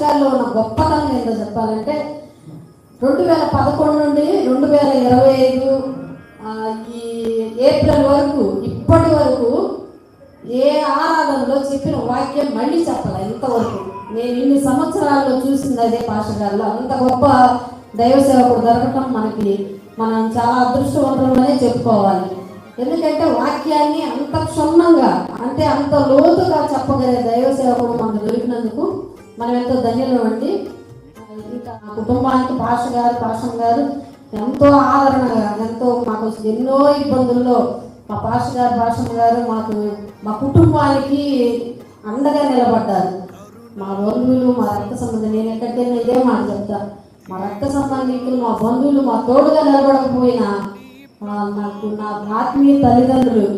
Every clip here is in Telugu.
పాస్టర్ ఉన్న గొప్పతనం ఏంటో చెప్పాలంటే రెండు వేల పదకొండు నుండి రెండు వేల ఇరవై ఐదు ఈ ఏప్రిల్ వరకు ఇప్పటి వరకు ఏ ఆరాధనలో చెప్పిన వాక్యం మళ్ళీ చెప్పాలి ఇంతవరకు. నేను ఇన్ని సంవత్సరాల్లో చూసింది అదే పాస్టర్ గారిలో. అంత గొప్ప దైవ సేవకుడు దొరకటం మనకి మనం చాలా అదృష్టవంతులమనే చెప్పుకోవాలి. ఎందుకంటే వాక్యాన్ని అంత క్షుణ్ణంగా అంటే అంత లోతుగా చెప్పగలిగే దైవ సేవకుడు మనకు దొరికినందుకు మనం ఎంతో ధన్యులు అండి ఇంకా నా కుటుంబానికి పాష గారు పాషం గారు ఎంతో ఆదరణగా ఎంతో మాకు ఎన్నో ఇబ్బందుల్లో మా పాష గారు పాషం గారు మాకు మా కుటుంబానికి అండగా నిలబడ్డారు. మా బంధువులు మా రక్త సంబంధం నేను ఎక్కడికైనా ఇదే మాట చెప్తా. మా రక్త సంబంధికులు మా బంధువులు మా తోడుగా నిలబడకపోయినా నాకు నా ఆత్మీయ తల్లిదండ్రులు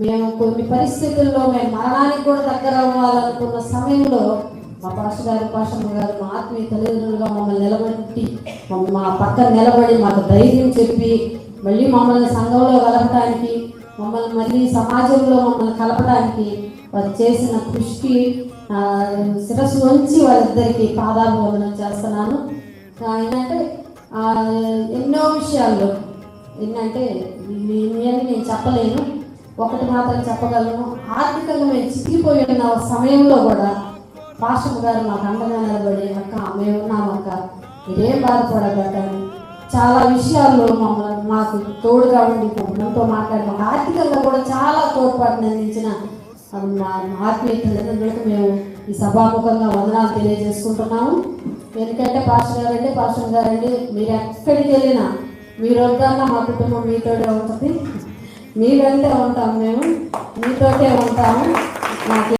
మేము కొన్ని పరిస్థితుల్లో మేము మరణానికి కూడా దగ్గర అవ్వాలనుకున్న సమయంలో మా పాష గారు పాషమ్మ గారు మా ఆత్మీయ తల్లిదండ్రులుగా మమ్మల్ని నిలబెట్టి మా పక్కన నిలబడి మాకు ధైర్యం చెప్పి మళ్ళీ మమ్మల్ని సంఘంలో కలపడానికి మమ్మల్ని మళ్ళీ సమాజంలో మమ్మల్ని కలపడానికి వారు చేసిన కృషికి శిరస్సు నుంచి వాళ్ళిద్దరికి పాదాభివందనం చేస్తున్నాను. ఏంటంటే ఎన్నో విషయాల్లో ఏంటంటే నేను చెప్పలేను. ఒకటి మాత్రం చెప్పగలను. ఆర్థికంగా మేము చిక్కిపోయి ఉన్న సమయంలో కూడా పాస్టర్ గారు మాకు అండగా నిలబడి అక్క మేము ఉన్నాం అక్క మీరేం బాధపడకండి. చాలా విషయాల్లో మమ్మల్ని మాకు తోడుగా ఉండి మనతో మాట్లాడడం ఆర్థికంగా కూడా చాలా తోడ్పాటుని అందించిన మా ఆత్మీయ తల్లిదండ్రులకు మేము ఈ సభాముఖంగా వందనాలు తెలియజేసుకుంటున్నాము. ఎందుకంటే పాస్టర్ గారు అంటే పాస్టర్ గారు అండి మీరు ఎక్కడికి వెళ్ళినా మీరు వద్దన్నా మా కుటుంబం మీతోనే ఉంటుంది. మీరంటే ఉంటాం మేము? మీతోటే ఉంటాము నాకు